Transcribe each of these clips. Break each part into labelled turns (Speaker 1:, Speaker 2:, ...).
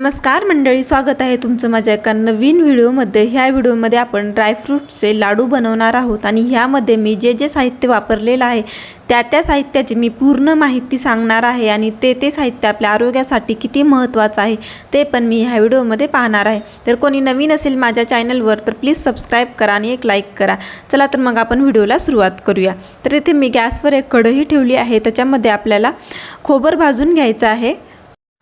Speaker 1: नमस्कार मंडळी स्वागत आहे तुमचं माझ्या एका नवीन व्हिडिओमध्ये. ह्या व्हिडिओमध्ये आपण ड्रायफ्रूटचे लाडू बनवणार आहोत आणि ह्यामध्ये मी जे जे साहित्य वापरलेलं आहे त्या त्या साहित्याची मी पूर्ण माहिती सांगणार आहे आणि ते ते साहित्य आपल्या आरोग्यासाठी किती महत्त्वाचं आहे ते पण मी ह्या व्हिडिओमध्ये पाहणार आहे. तर कोणी नवीन असेल माझ्या चॅनलवर तर प्लीज सबस्क्राईब करा आणि एक लाईक करा. चला तर मग आपण व्हिडिओला सुरुवात करूया. तर इथे मी गॅसवर एक कढई ठेवली आहे त्याच्यामध्ये आपल्याला खोबर भाजून घ्यायचं आहे.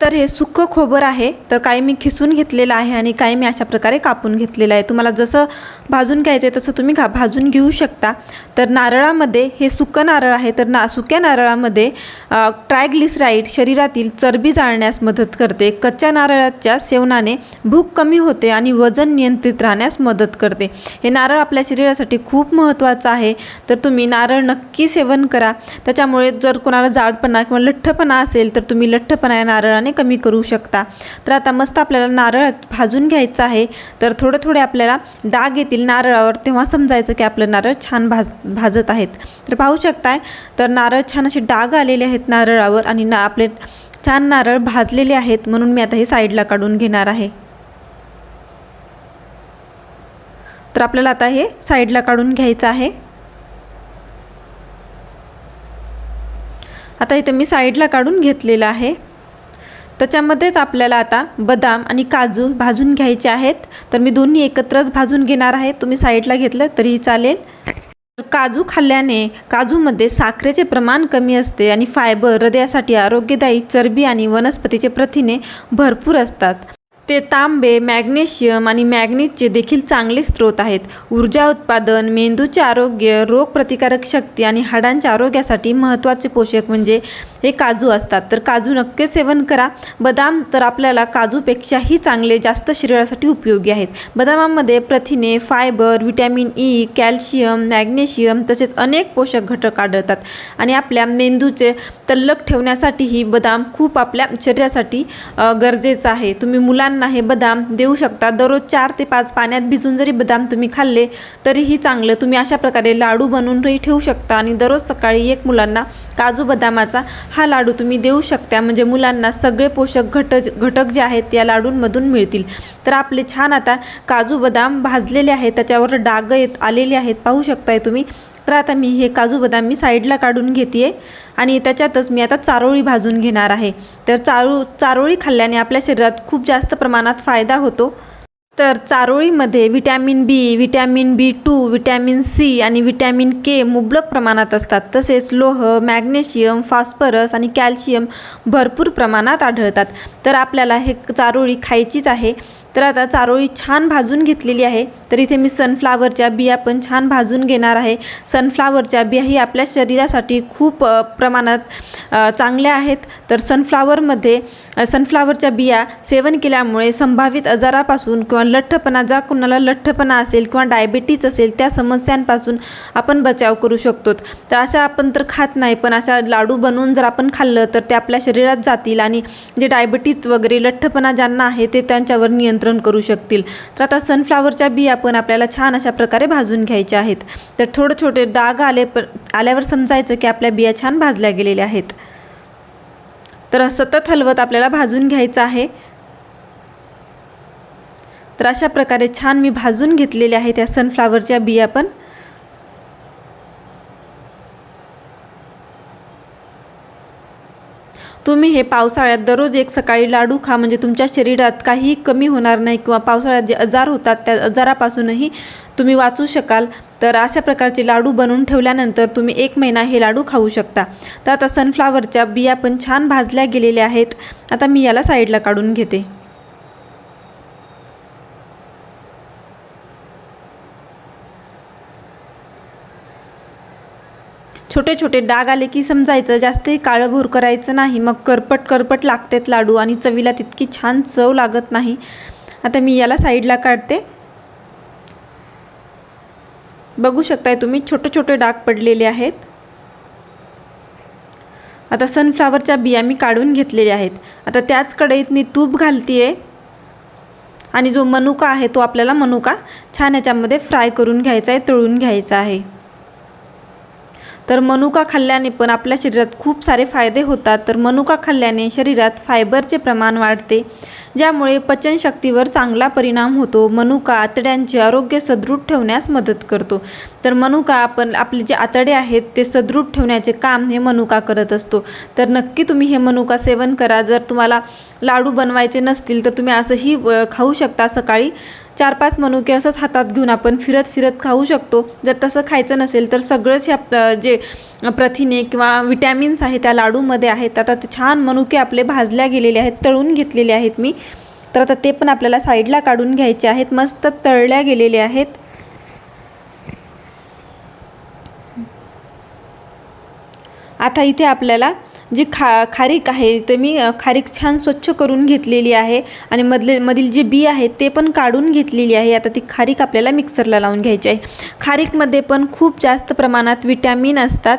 Speaker 1: तर हे सुक्कं खोबर आहे तर काही मी खिसून घेतलेलं आहे आणि काही मी अशा प्रकारे कापून घेतलेलं आहे. तुम्हाला जसं भाजून घ्यायचं आहे तसं तुम्ही घा भाजून घेऊ शकता. तर नारळामध्ये हे सुकं नारळ आहे तर ना सुक्या नारळामध्ये ट्रायग्लिसराईड शरीरातील चरबी जाळण्यास मदत करते. कच्च्या नारळाच्या सेवनाने भूक कमी होते आणि वजन नियंत्रित राहण्यास मदत करते. हे नारळ आपल्या शरीरासाठी खूप महत्त्वाचं आहे. तर तुम्ही नारळ नक्की सेवन करा. त्याच्यामुळे जर कोणाला जाडपणा किंवा लठ्ठपणा असेल तर तुम्ही लठ्ठपणा या नारळाने कमी करू शकता. तर आता मस्त आपल्याला नारळ भाजून घ्यायचं आहे. तर थोडे थोडे आपल्याला डाग येतील नारळावर तेव्हा समजायचं की आपलं नारळ छान भाज भाजत आहेत. तर पाहू शकताय तर नारळ छान असे डाग आलेले आहेत नारळावर आणि ना आपले छान नारळ भाजलेले आहेत म्हणून मी आता हे साईडला काढून घेणार आहे. तर आपल्याला आता हे साईडला काढून घ्यायचं आहे. आता इथं मी साईडला काढून घेतलेलं आहे. त्याच्यामध्येच आपल्याला आता बदाम आणि काजू भाजून घ्यायचे आहेत. तर मी दोन्ही एकत्रच भाजून घेणार आहे. तुम्ही साईडला घेतलं तरीही चालेल. काजू खाल्ल्याने काजूमध्ये साखरेचे प्रमाण कमी असते आणि फायबर हृदयासाठी आरोग्यदायी चरबी आणि वनस्पतीचे प्रथिने भरपूर असतात. ते तांबे मॅग्नेशियम आणि मॅग्नीजचे देखील चांगले स्रोत आहेत. ऊर्जा उत्पादन मेंदूचे आरोग्य रोगप्रतिकारक शक्ती आणि हाडांच्या आरोग्यासाठी महत्त्वाचे पोषक म्हणजे हे काजू असतात. तर काजू नक्की सेवन करा. बदाम तर आपल्याला काजूपेक्षाही चांगले जास्त शरीरासाठी उपयोगी आहेत. बदामामध्ये प्रथिने fibre vitamin E calcium magnesium तसेच अनेक पोषक घटक आढळतात आणि आपल्या मेंदूचे तल्लक ठेवण्यासाठीही बदाम खूप आपल्या शरीरासाठी गरजेचं आहे. तुम्ही मुलांना हे बदाम देऊ शकता. दररोज चार ते पाच पाण्यात भिजून जरी बदाम तुम्ही खाल्ले तरीही चांगलं. तुम्ही अशा प्रकारे लाडू बनवूनही ठेवू शकता आणि दररोज सकाळी एक मुलांना काजू बदामाचा हा लाडू तुम्ही देऊ शकता. म्हणजे मुलांना सगळे पोषक घटक घटक जे आहेत या लाडूंमधून मिळतील. तर आपले छान आता काजू बदाम भाजलेले आहेत त्याच्यावर डाग येत आलेले आहेत. पाहू शकताय तुम्ही. तर आता मी हे काजू बदाम मी साईडला काढून घेते आणि त्याच्यातच मी आता चारोळी भाजून घेणार आहे. तर चारू चारोळी खाल्ल्याने आपल्या शरीरात खूप जास्त प्रमाणात फायदा होतो. तर चारोळीमध्ये vitamin B vitamin B two vitamin C आणि विटॅमिन के मुबलक प्रमाणात असतात. तसेच लोह मॅग्नेशियम फॉस्फरस आणि कॅल्शियम भरपूर प्रमाणात आढळतात. तर आपल्याला हे चारोळी खायचीच आहे. तर आता चारोळी छान भाजून घेतलेली आहे. तर इथे मी सनफ्लावरच्या बिया पण छान भाजून घेणार आहे. सनफ्लावरच्या बिया ही आपल्या शरीरासाठी खूप प्रमाणात चांगल्या आहेत. तर सनफ्लावरमध्ये सनफ्लावरच्या बिया सेवन केल्यामुळे संभावित आजारापासून किंवा लठ्ठपणा जा कुणाला लठ्ठपणा असेल किंवा डायबिटीज असेल त्या समस्यांपासून आपण बचाव करू शकतो. तर अशा आपण तर खात नाही पण अशा लाडू बनवून जर आपण खाल्लं तर ते आपल्या शरीरात जातील आणि जे डायबिटीज वगैरे लठ्ठपणा ज्यांना आहे ते त्यांच्यावर नियंत्रण करू शकतील. तर आता सनफ्लावरच्या बिया पण आपल्याला छान अशा प्रकारे भाजून घ्यायच्या आहेत. तर थोडं छोटे डाग आले प आल्यावर समजायचं की आपल्या बिया छान भाजल्या गेलेल्या आहेत. तर सतत हलवत आपल्याला भाजून घ्यायचं आहे. तर अशा प्रकारे छान मी भाजून घेतलेल्या आहेत त्या सनफ्लावरच्या बिया पण. तुम्ही हे पावसाळ्यात दररोज एक सकाळी लाडू खा म्हणजे तुमच्या शरीरात काहीही कमी होणार नाही किंवा पावसाळ्यात जे आजार होतात त्या आजारापासूनही तुम्ही वाचू शकाल. तर अशा प्रकारचे लाडू बनवून ठेवल्यानंतर तुम्ही एक महिना हे लाडू खाऊ शकता. तर आता सनफ्लावरच्या बिया पण छान भाजल्या गेलेल्या आहेत. आता मी याला साईडला काढून घेते. छोटे छोटे डाग आले की समजायचं जास्तही काळंभोर करायचं नाही. मग करपट करपट लागतात लाडू आणि चवीला तितकी छान चव लागत नाही. आता मी याला साईडला काढते. बघू शकताय तुम्ही छोटे छोटे डाग पडलेले आहेत. आता सनफ्लावरच्या बिया मी काढून घेतलेल्या आहेत. आता त्याच कढईत मी तूप घालते आणि जो मनुका आहे तो आपल्याला मनुका छान याच्यामध्ये फ्राय करून घ्यायचा आहे तळून घ्यायचा आहे. तर मनुका खाल्ल्याने पण आपल्या शरीरात खूप सारे फायदे होतात. तर मनुका खाल्ल्याने शरीरात फायबरचे प्रमाण वाढते ज्यामुळे पचनशक्तीवर चांगला परिणाम होतो. मनुका आतड्यांचे आरोग्य सदृढ ठेवण्यास मदत करतो. तर मनुका आपण आपले जे आतडे आहेत ते सदृढ ठेवण्याचे काम हे मनुका करत असतो. तर नक्की तुम्ही हे मनुका सेवन करा. जर तुम्हाला लाडू बनवायचे नसतील तर तुम्ही असंही खाऊ शकता. सकाळी चार पाच मनुके असंच हातात घेऊन आपण फिरत फिरत खाऊ शकतो. जर तसं खायचं नसेल तर सगळंच ह्या जे प्रथिने किंवा विटॅमिन्स आहेत त्या लाडूमध्ये आहेत. आता ते छान मनुके आपले भाजल्या गेलेले आहेत तळून घेतलेले आहेत मी. तर आता ते पण आपल्याला साईडला काढून घ्यायचे आहेत. मस्त तळल्या गेलेले आहेत. आता इथे आपल्याला जी खा खारीक आहे ते मी खारीक छान स्वच्छ करून घेतलेली आहे आणि मधले मधील जे बी आहेत ते पण काढून घेतलेली आहे. आता ती खारीक आपल्याला मिक्सरला लावून घ्यायची आहे. खारीकमध्ये पण खूप जास्त प्रमाणात विटॅमिन असतात.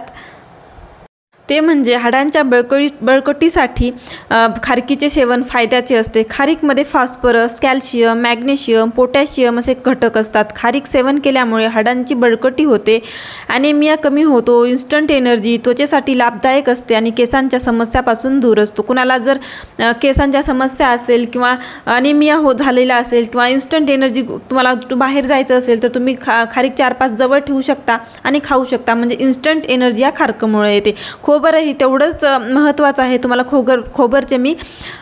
Speaker 1: ते म्हणजे हाडांच्या बळकळी बळकटीसाठी खारकीचे सेवन फायद्याचे असते. खारीकमध्ये फॉस्फरस कॅल्शियम मॅग्नेशियम पोटॅशियम असे घटक असतात. खारीक सेवन केल्यामुळे हाडांची बळकटी होते ॲनेमिया कमी होतो इन्स्टंट एनर्जी त्वचेसाठी लाभदायक असते आणि केसांच्या समस्यापासून दूर असतो. कुणाला जर केसांच्या समस्या असेल किंवा अनेमिया हो झालेला असेल किंवा इन्स्टंट एनर्जी तुम्हाला बाहेर जायचं असेल तर तुम्ही खा खारीक चार पाच जवळ ठेवू शकता आणि खाऊ शकता. म्हणजे इन्स्टंट एनर्जी या खारकमुळे येते. खोबरही तेवढंच महत्त्वाचं आहे. तुम्हाला खोबर खोबरचे मी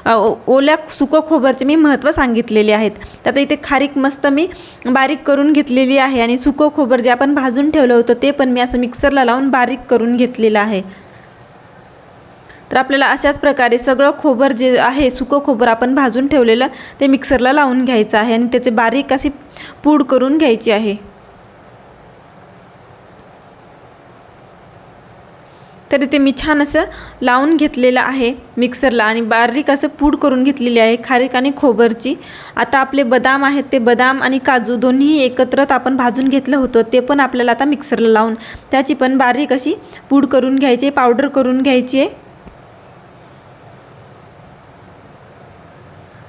Speaker 1: ओ- ओल्या सुकं खोबरचे मी महत्त्व सांगितलेले आहेत. तर आता इथे खारीक मस्त मी बारीक करून घेतलेली आहे आणि सुकं खोबर जे आपण भाजून ठेवलं होतं ते पण मी असं मिक्सरला लावून बारीक करून घेतलेलं आहे. तर आपल्याला अशाच प्रकारे सगळं खोबर जे आहे सुकं खोबर आपण भाजून ठेवलेलं ते मिक्सरला लावून घ्यायचं आहे आणि त्याचे बारीक अशी पूड करून घ्यायची आहे. तर ते मी छान असं लावून घेतलेलं आहे मिक्सरला आणि बारीक असं पूड करून घेतलेली आहे खारीक आणि खोबरची. आता आपले बदाम आहेत ते बदाम आणि काजू दोन्ही एकत्रच आपण भाजून घेतलं होतं ते पण आपल्याला आता मिक्सरला लावून. त्याची पण बारीक अशी पूड करून घ्यायची पावडर करून घ्यायची आहे.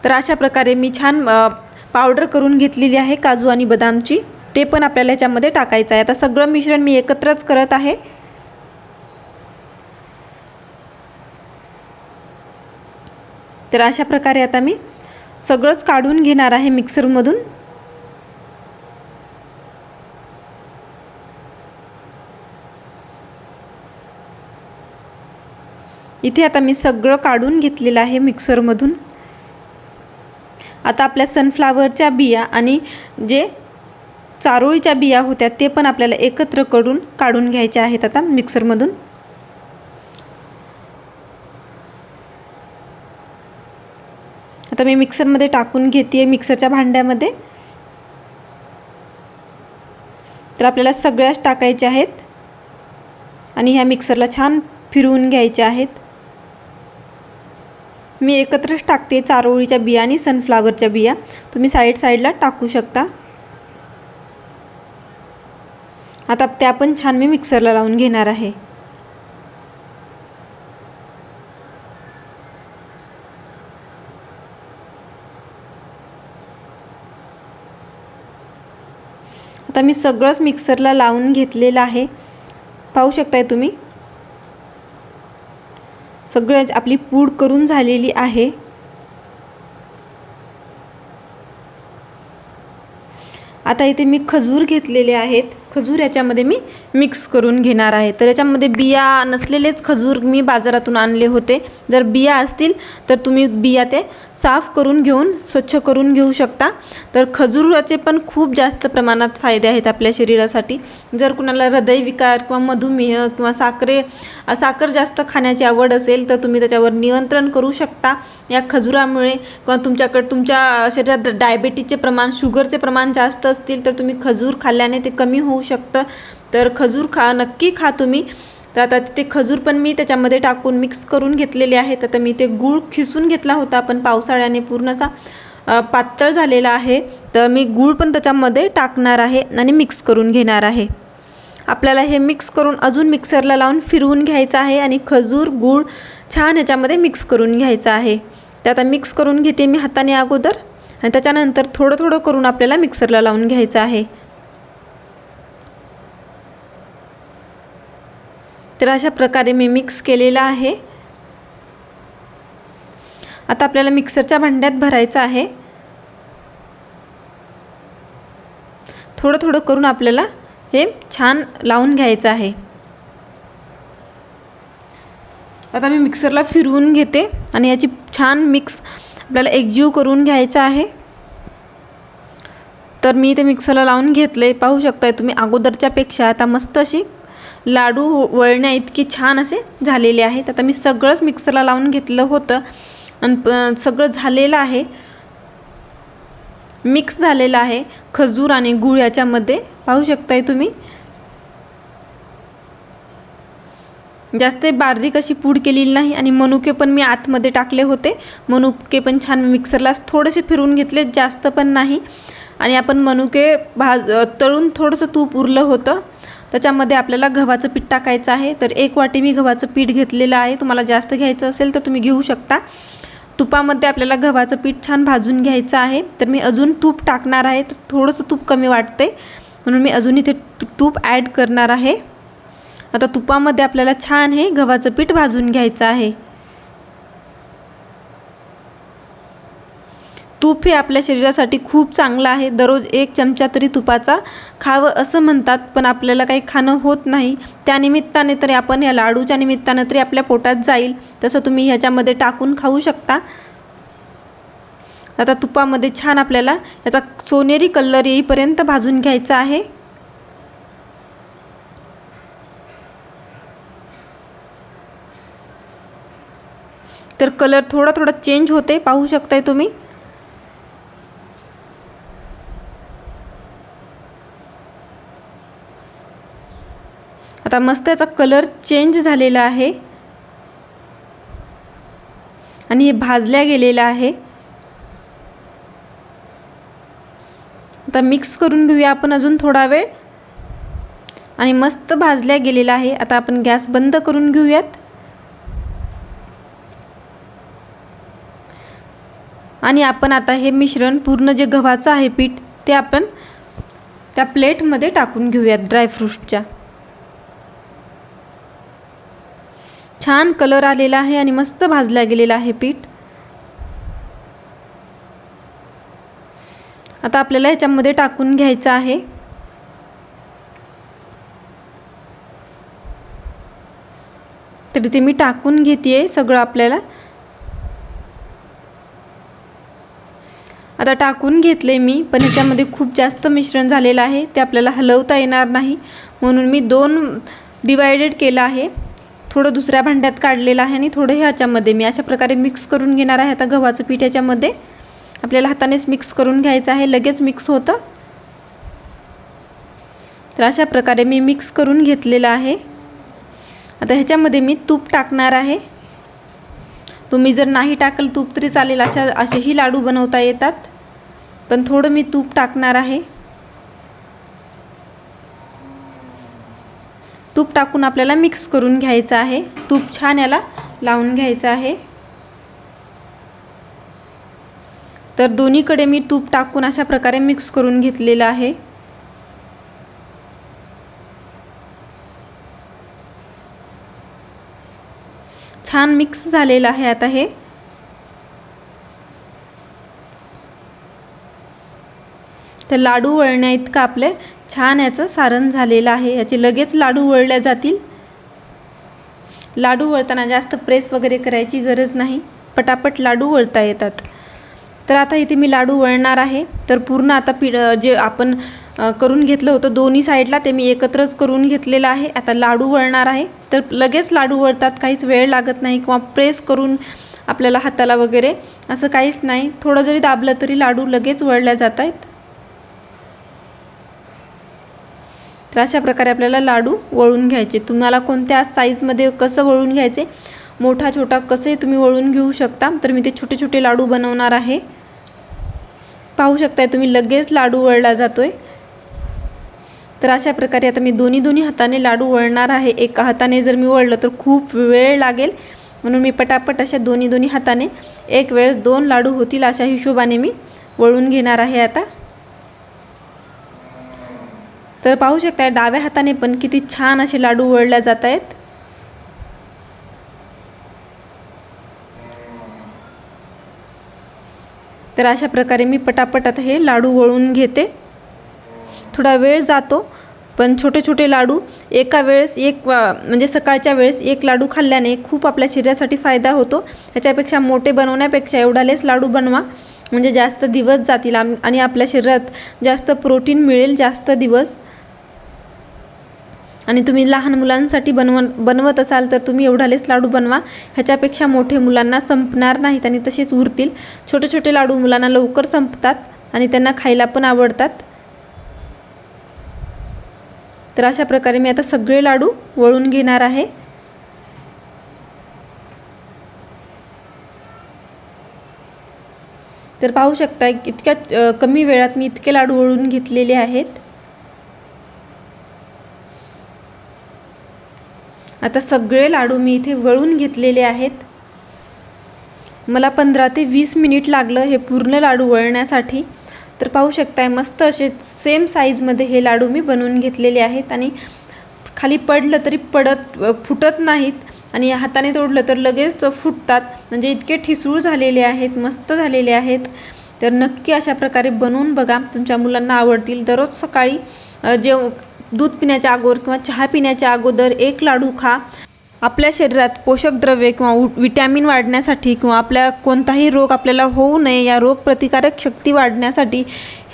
Speaker 1: तर अशा प्रकारे मी छान पावडर करून घेतलेली आहे काजू आणि बदामची. ते पण आपल्याला ह्याच्यामध्ये टाकायचं आहे. आता सगळं मिश्रण मी एकत्रच करत आहे. तर अशा प्रकारे आता मी सगळंच काढून घेणार आहे मिक्सरमधून. इथे आता मी सगळं काढून घेतलेलं आहे मिक्सरमधून. आता आपल्या सनफ्लावरच्या बिया आणि जे चारोळीच्या बिया होत्या ते पण आपल्याला एकत्र करून काढून घ्यायच्या आहेत आता मिक्सरमधून. आता मी मिक्सरमध्ये टाकून घेते आहे मिक्सरच्या भांड्यामध्ये. तर आपल्याला सगळ्याच टाकायच्या आहेत. आणि ह्या मिक्सरला छान फिरवून घ्यायच्या आहेत. मी एकत्रच टाकते चारोळीच्या बिया आणि सनफ्लावरच्या बिया. तुम्ही साईड साईडला टाकू शकता. आता त्या पण छान मी मिक्सरला लावून घेणार आहे. आता मी सगळंच मिक्सरला लावून घेतलेलं आहे. पाहू शकताय तुम्ही? सगळ्याच आपली पूड करून झालेली आहे. आता इथे मी खजूर घेतलेले आहेत. खजूर याच्यामध्ये मी मिक्स करून घेणार आहे. तर याच्यामध्ये बिया नसलेलेच खजूर मी बाजारातून आणले होते. जर बिया असतील तर तुम्ही बिया ते साफ करून घेऊन स्वच्छ करून घेऊ शकता. तर खजुराचे पण खूप जास्त प्रमाणात फायदे आहेत आपल्या शरीरासाठी. जर कुणाला हृदयविकार किंवा मधुमेह किंवा साखरे साखर जास्त खाण्याची आवड असेल तर तुम्ही त्याच्यावर नियंत्रण करू शकता. या खजुरामुळे किंवा तुमच्याकडे तुमच्या शरीरात डायबेटीजचे प्रमाण शुगरचे प्रमाण जास्त असतील तर तुम्ही खजूर खाल्ल्याने ते कमी होऊ शकतं. तर खजूर खा नक्की खा तुम्ही. तर आता ते खजूर पण मी त्याच्यामध्ये टाकून मिक्स करून घेतलेले आहेत. आता मी ते गूळ खिसून घेतला होता पण पावसाळ्याने पूर्णचा पातळ झालेला आहे. तर मी गूळ पण त्याच्यामध्ये टाकणार आहे आणि मिक्स करून घेणार आहे. आपल्याला हे मिक्स करून अजून मिक्सरला लावून फिरवून घ्यायचं आहे आणि खजूर गूळ छान ह्याच्यामध्ये मिक्स करून घ्यायचं आहे. ते आता मिक्स करून घेते मी हाताने अगोदर. आणि त्याच्यानंतर थोडं थोडं करून आपल्याला मिक्सरला लावून घ्यायचं आहे. तर अशा प्रकारे मी मिक्स केलेलं आहे. आता आपल्याला मिक्सरच्या भांड्यात भरायचं आहे. थोडं थोडं करून आपल्याला हे छान लावून घ्यायचं आहे. आता मी मिक्सरला फिरवून घेते आणि याची छान मिक्स आपल्याला एकजीव करून घ्यायचा आहे. तर मी ते मिक्सरला लावून घेतले. पाहू शकताय तुम्ही अगोदरच्यापेक्षा आता मस्त अशी लाडू वळण्या इतकी छान असे झालेले आहेत. आता मी सगळंच मिक्सरला लावून घेतलं होतं. आणि सगळं झालेलं आहे. मिक्स झालेलं आहे. खजूर आणि गुळ याच्यामध्ये. पाहू शकताय तुम्ही? जास्त बारीक अशी पूड केलेली नाही आणि मनुके पण मी आतमध्ये टाकले होते. मनुके पण छान मिक्सरला थोडेसे फिरून घेतले जास्त पण नाही. आणि आपण मनुके भाज तळून थोडंसं तूप उरलं होतं. त्याच्यामध्ये आपल्याला गव्हाचं पीठ टाकायचं आहे. तर एक वाटी मी गव्हाचं पीठ घेतलेलं आहे. तुम्हाला जास्त घ्यायचं असेल तर तुम्ही घेऊ शकता. तुपामध्ये आपल्याला गव्हाचं पीठ छान भाजून घ्यायचं आहे. तर मी अजून तूप टाकणार आहे. तर थोडंसं तूप कमी वाटते म्हणून मी अजून इथे तूप ॲड करणार आहे. आता तुपामध्ये आपल्याला छान हे गव्हाचं पीठ भाजून घ्यायचं आहे. तूप हे आपल्या शरीरासाठी खूप चांगलं आहे. दररोज एक चमचा तरी तुपाचा खावं असं म्हणतात पण आपल्याला काही खाणं होत नाही. त्यानिमित्ताने तरी आपण या लाडूच्या निमित्तानं तरी आपल्या पोटात जाईल. तसं तुम्ही ह्याच्यामध्ये टाकून खाऊ शकता. आता तुपामध्ये छान आपल्याला याचा सोनेरी कलर येईपर्यंत भाजून घ्यायचा आहे. तर कलर थोडा थोडा चेंज होते पाहू शकताय तुम्ही. आता मस्त याचा कलर चेंज झालेला आहे. आणि हे भाजल्या गेलेलं आहे. आता मिक्स करून घेऊया आपण अजून थोडा वेळ. आणि मस्त भाजल्या गेलेला आहे. आता आपण गॅस बंद करून घेऊयात. आणि आपण आता हे मिश्रण पूर्ण जे गव्हाचं आहे पीठ ते आपण त्या प्लेटमध्ये टाकून घेऊयात ड्रायफ्रूटच्या छान कलर आलेला आहे आणि मस्त भाजला गेलेला आहे पीठ. आता आपल्याला ह्याच्यामध्ये टाकून घ्यायचं आहे. तर ते मी टाकून घेते सगळं आपल्याला. आता टाकून घेतले मी पण ह्याच्यामध्ये खूप जास्त मिश्रण झालेलं आहे ते आपल्याला हलवता येणार नाही. म्हणून मी दोन डिवायडेड केलं आहे. थोडं दुसऱ्या भांड्यात काढलेलं आहे आणि थोडं ह्याच्यामध्ये मी अशा प्रकारे मिक्स करून घेणार आहे. आता गव्हाचं पीठ याच्यामध्ये आपल्याला हातानेच मिक्स करून घ्यायचं आहे. लगेच मिक्स होतं. तर अशा प्रकारे मी मिक्स करून घेतलेलं आहे. आता ह्याच्यामध्ये मी तूप टाकणार आहे. तुम्ही जर नाही टाकल तूप तरी चालेल. अशा असेही लाडू बनवता येतात. पण थोडं मी तूप टाकणार आहे. तूप टाकून आपल्याला मिक्स करून घ्यायचं आहे. तूप छान याला लावून घ्यायचं आहे. तर दोन्हीकडे मी तूप टाकून अशा प्रकारे मिक्स करून घेतलेलं आहे. छान मिक्स झालेलं आहे आता हे. तर लाडू वळण्या इतकं आपले छान याचं सारण झालेलं आहे. याचे लगेच लाडू वळल्या जातील. लाडू वळताना जास्त प्रेस वगैरे करायची गरज नाही. पटापट लाडू वळता येतात. तर आता इथे मी लाडू वळणार आहे. तर पूर्ण आता पी जे आपण करून घेतलं होतं दोन्ही साईडला ते मी एकत्रच करून घेतलेलं आहे. आता लाडू वळणार आहे. तर लगेच लाडू वळतात. काहीच वेळ लागत नाही किंवा प्रेस करून आपल्याला हाताला वगैरे असं काहीच नाही. थोडं जरी दाबलं तरी लाडू लगेच वळल्या जात आहेत तर अशा प्रकारे आपल्याला लाडू वळून घ्यायचे. तुम्हाला कोणत्या साईजमध्ये कसं वळून घ्यायचे मोठा छोटा कसे तुम्ही वळून घेऊ शकता. तर मी ते छोटे छोटे लाडू बनवणार आहे. पाहू शकताय तुम्ही लगेच लाडू वळला जातोय. तर अशा प्रकारे आता मी दोन्ही दोन्ही हाताने लाडू वळणार आहे. एका हाताने जर मी वळलं तर खूप वेळ लागेल. म्हणून मी पटापट अशा दोन्ही दोन्ही हाताने एक वेळेस दोन लाडू होतील अशा हिशोबाने मी वळून घेणार आहे आता. तर पाहू शकता डाव्या हाताने पण किती छान असे लाडू वळल्या जात आहेत तर अशा प्रकारे मी पटापट आता हे लाडू वळून घेते. थोडा वेळ जातो पण छोटे छोटे लाडू एका वेळेस एक म्हणजे सकाळच्या वेळेस एक लाडू खाल्ल्याने खूप आपल्या शरीरासाठी फायदा होतो. ह्याच्यापेक्षा मोठे बनवण्यापेक्षा एवढालेच लाडू बनवा. म्हणजे जास्त दिवस जातील आणि आपल्या शरीरात जास्त प्रोटीन मिळेल जास्त दिवस. आणि तुम्ही लहान मुलांसाठी बनव बनवत असाल तर तुम्ही एवढालेच लाडू बनवा. ह्याच्यापेक्षा मोठे मुलांना संपणार नाहीत आणि तसेच उरतील. छोटे छोटे लाडू मुलांना लवकर संपतात आणि त्यांना खायला पण आवडतात. तर अशा प्रकारे मी आता सगळे लाडू वळून घेणार आहे. तर पाहू शकता इतक्या कमी वेळात मी इतके लाडू वळून घेतलेले आहेत. आता सगळे लाडू मी इथे वळून घेतलेले आहेत. मला पंधरा ते वीस मिनिट लागलं हे पूर्ण लाडू वळण्यासाठी. तर पाहू शकताय मस्त असे सेम साईजमध्ये हे लाडू मी बनवून घेतलेले आहेत आणि खाली पडलं तरी पडत फुटत नाहीत आणि हाताने तोडलं तर लगेच फुटतात. म्हणजे इतके ठिसूळ झालेले आहेत मस्त झालेले आहेत. तर नक्की अशा प्रकारे बनवून बघा. तुमच्या मुलांना आवडतील. दररोज सकाळी जेव दूध पिण्याच्या अगोदर किंवा चहा पिण्याच्या अगोदर एक लाडू खा. आपल्या शरीरात पोषक द्रव्ये किंवा उ- विटॅमिन वाढण्यासाठी किंवा आपल्या कोणताही रोग आपल्याला होऊ नये या रोगप्रतिकारक शक्ती वाढण्यासाठी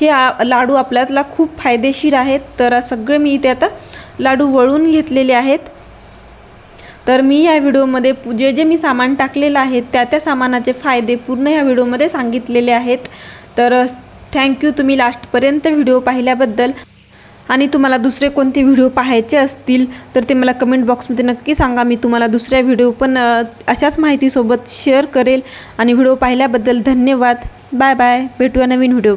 Speaker 1: हे लाडू आपल्याला खूप फायदेशीर आहेत. तर सगळे मी इथे आता लाडू वळून घेतलेले आहेत. तर मी या व्हिडिओमध्ये जे जे मी सामान टाकलेलं आहे त्या त्या सामानाचे फायदे पूर्ण या व्हिडिओमध्ये सांगितलेले आहेत. तर थँक्यू तुम्ही लास्टपर्यंत व्हिडिओ पाहिल्याबद्दल. आणि तुम्हाला दुसरे कोणते व्हिडिओ पाहायचे असतील तर ते मला कमेंट बॉक्समध्ये नक्की सांगा. मी तुम्हाला दुसऱ्या व्हिडिओ पण अशाच माहितीसोबत शेअर करेल. आणि व्हिडिओ पाहिल्याबद्दल धन्यवाद. बाय बाय भेटूया नवीन व्हिडिओ.